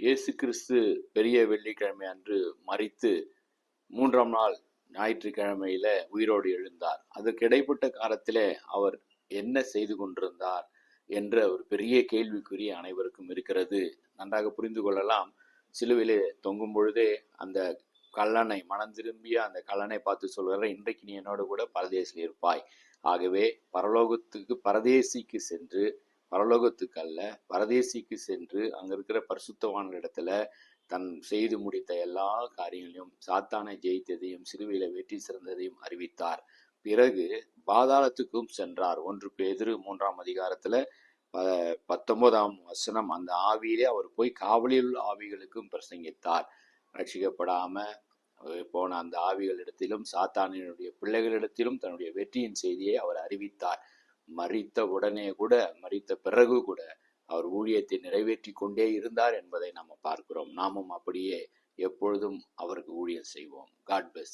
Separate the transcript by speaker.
Speaker 1: இயேசு கிறிஸ்து பெரிய வெள்ளிக்கிழமை அன்று மறித்து மூன்றாம் நாள் ஞாயிற்றுக்கிழமையில உயிரோடு எழுந்தார். அதற்கு இடைப்பட்ட காலத்திலே அவர் என்ன செய்து கொண்டிருந்தார் என்ற ஒரு பெரிய கேள்விக்குறி அனைவருக்கும் இருக்கிறது. நன்றாக புரிந்து கொள்ளலாம். சிலுவிலே தொங்கும் பொழுதே அந்த கல்லனை மனம் திரும்பிய அந்த கல்லனை பார்த்து சொல்கிற இன்றைக்கு நீ என்னோடு கூட பரதேசில் இருப்பாய். ஆகவே பரலோகத்துக்கு பரதேசிக்கு சென்று பரலோகத்துக்கு அல்ல பரதேசிக்கு சென்று அங்கே இருக்கிற பரிசுத்தவான இடத்துல தன் செய்து முடித்த எல்லா காரியங்களையும் சாத்தானை ஜெயித்ததையும் சிறுவையில வெற்றி சிறந்ததையும் அறிவித்தார். பிறகு பாதாளத்துக்கும் சென்றார். ஒன்று பேதிரு மூன்றாம் அதிகாரத்துல ப- பத்தொன்பதாம் வசனம் அந்த ஆவியிலே அவர் போய் காவலில் உள்ள ஆவிகளுக்கும் பிரசங்கித்தார். ரட்சிக்கப்படாம போன அந்த ஆவிகளிடத்திலும் சாத்தானினுடைய பிள்ளைகளிடத்திலும் தன்னுடைய வெற்றியின் செய்தியை அவர் அறிவித்தார். மறித்த உடனே கூட மறித்த பிறகு கூட அவர் ஊழியத்தை நிறைவேற்றி கொண்டே இருந்தார் என்பதை நாம் பார்க்கிறோம். நாமும் அப்படியே எப்பொழுதும் அவருக்கு ஊழியம் செய்வோம். God plus